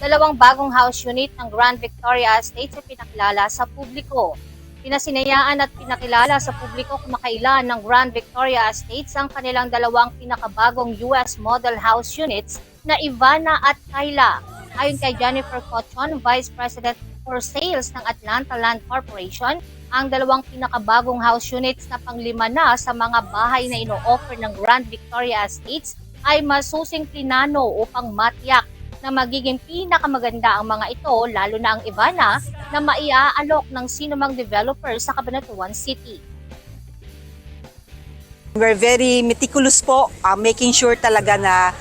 dalawang bagong house unit ng Grand Victoria Estates ay pinakilala sa publiko. Pinasinayaan at pinakilala sa publiko kumakailan ng Grand Victoria Estates ang kanilang dalawang pinakabagong US model house units na Ivana at Kyla. Ayon kay Jennifer Cochon, Vice President for Sales ng Atlanta Land Corporation, ang dalawang pinakabagong house units na panglima na sa mga bahay na ino-offer ng Grand Victoria Estates ay masusing plinano upang matiyak na magiging pinakamaganda ang mga ito, lalo na ang Ivana, na maiaalok ng sinumang developer sa Cabanatuan City. We're very meticulous po, uh, making sure talaga na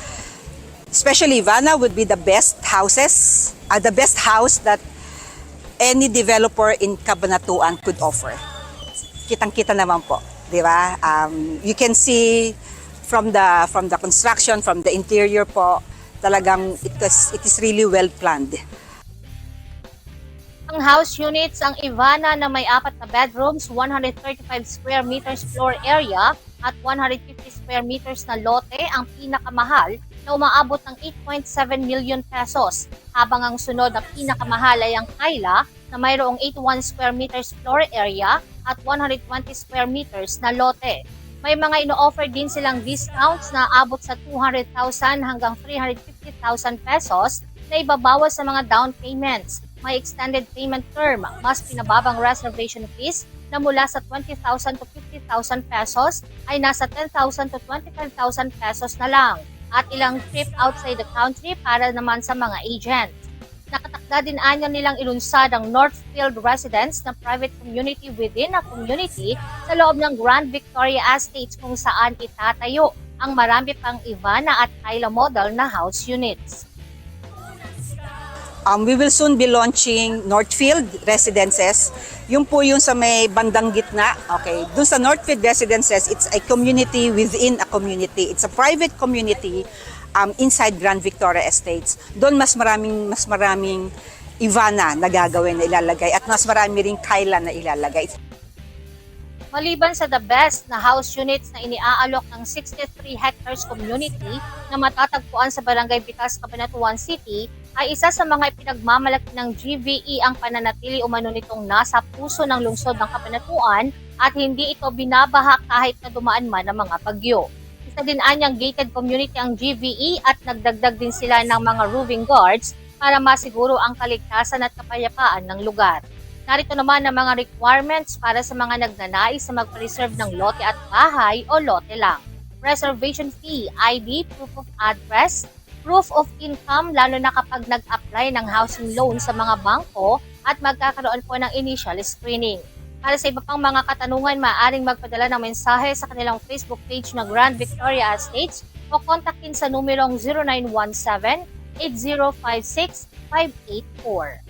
especially Ivana would be the best houses, uh, the best house that any developer in Cabanatuan could offer. Kitang-kita naman po, di ba? Um, you can see from the from the construction, from the interior po, talagang it is, it is really well planned. Ang house units, ang Ivana na may apat na bedrooms, 135 square meters floor area at 150 square meters na lote ang pinakamahal na umaabot ng 8.7 million pesos. Habang ang sunod na pinakamahal ay ang Kyla na mayroong 81 square meters floor area at 120 square meters na lote. May mga ino-offer din silang discounts na abot sa 200,000 hanggang 350,000 pesos na ibabawas sa mga down payments. May extended payment term, mas pinababang reservation fees na mula sa 20,000 to 50,000 pesos ay nasa 10,000 to 25,000 pesos na lang at ilang trip outside the country para naman sa mga agents. Nakatakda din anya nilang ilunsad ang Northfield Residence na private community within a community sa loob ng Grand Victoria Estates kung saan itatayo ang marami pang Ivana at Kyla model na house units. Um, we will soon be launching Northfield Residences. Yung po yung sa may bandang gitna. Okay. Doon sa Northfield Residences, it's a community within a community. It's a private community um, inside Grand Victoria Estates. Doon mas maraming mas maraming Ivana na gagawin na ilalagay at mas marami ring Kyla na ilalagay. Maliban sa the best na house units na iniaalok ng 63 hectares community na matatagpuan sa Barangay Bitas, Cabanatuan City, ay isa sa mga ipinagmamalaki ng GVE ang pananatili umano nitong nasa puso ng lungsod ng Cabanatuan at hindi ito binabaha kahit na dumaan man ang mga bagyo. Isa din anyang gated community ang GVE at nagdagdag din sila ng mga roving guards para masiguro ang kaligtasan at kapayapaan ng lugar. Narito naman ang mga requirements para sa mga nagnanais na mag-reserve ng lote at bahay o lote lang. Reservation fee, ID, proof of address, proof of income lalo na kapag nag-apply ng housing loan sa mga bangko at magkakaroon po ng initial screening. Para sa iba pang mga katanungan, maaaring magpadala ng mensahe sa kanilang Facebook page na Grand Victoria Estates o kontakin sa numerong 0917 8056 584.